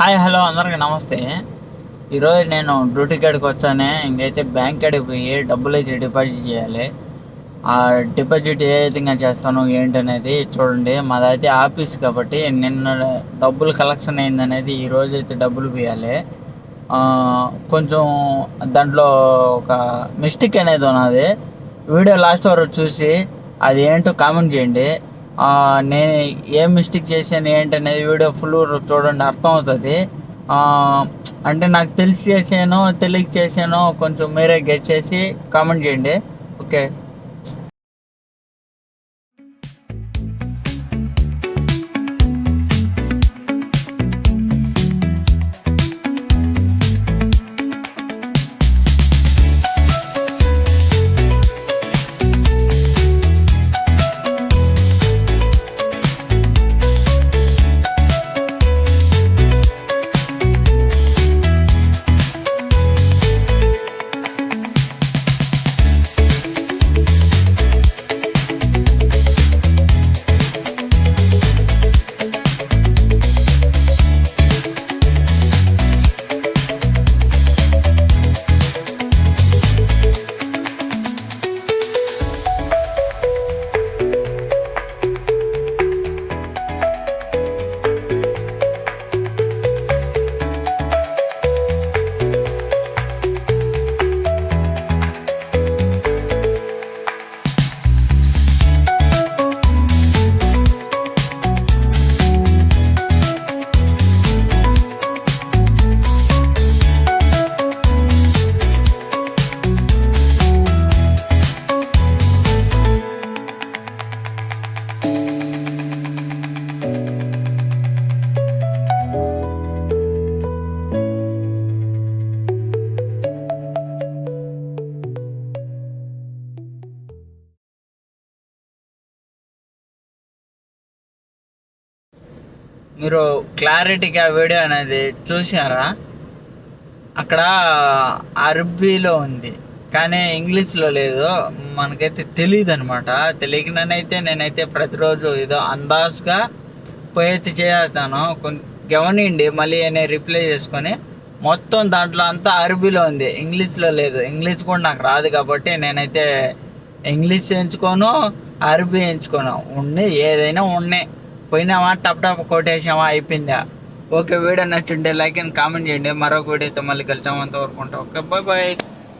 Hi hello అందరికి నమస్తే. ఈరోజు నేను డ్యూటీ కాడికి వచ్చానే ఇంకైతే బ్యాంక్ కాడికి పోయి డబ్బులు అయితే డిపాజిట్ చేయాలి. ఆ డిపాజిట్ ఏ విధంగా చేస్తాను ఏంటనేది చూడండి. మాదైతే ఆఫీస్ కాబట్టి నిన్న డబ్బులు కలెక్షన్ అయిందనేది ఈ అయితే డబ్బులు పోయాలి. కొంచెం దాంట్లో ఒక మిస్టేక్ అనేది ఉన్నది. వీడియో లాస్ట్ వరకు చూసి అది ఏంటో కామెంట్ చేయండి. నేను ఏం మిస్టేక్ చేశాను ఏంటనేది వీడియో ఫుల్ చూడండి అర్థమవుతుంది. అవుతుంది అంటే నాకు తెలిసి చేశాను తెలియక చేశాను కొంచెం మీరే గెట్ చేసి కామెంట్ చేయండి. ఓకే మీరు క్లారిటీగా వీడియో అనేది చూసారా అక్కడ అరబీలో ఉంది. కానీ ఇంగ్లీష్లో లేదు. మనకైతే తెలియదు అనమాట తెలియకనైతే నేనైతే ప్రతిరోజు ఏదో అందాజ్గా పోయి చేస్తాను. కొన్ని గమనిండి మళ్ళీ నేను రిప్లై చేసుకొని మొత్తం దాంట్లో అంతా అరబీలో ఉంది. ఇంగ్లీష్లో లేదు. ఇంగ్లీష్ కూడా నాకు రాదు కాబట్టి నేనైతే ఇంగ్లీష్ ఎంచుకోను అరబీ ఎంచుకోను. ఉన్నాయి ఏదైనా ఉన్నాయి. పోయినామా? టప్ టప్ కొట్టేసామా అయిపోయిందా? ఓకే వీడియో నచ్చుంటే లైక్ అండ్ కామెంట్ చేయండి. మరొక వీడియోతో మళ్ళీ కలిసామంత వరకు ఉంటాం. Okay bye bye.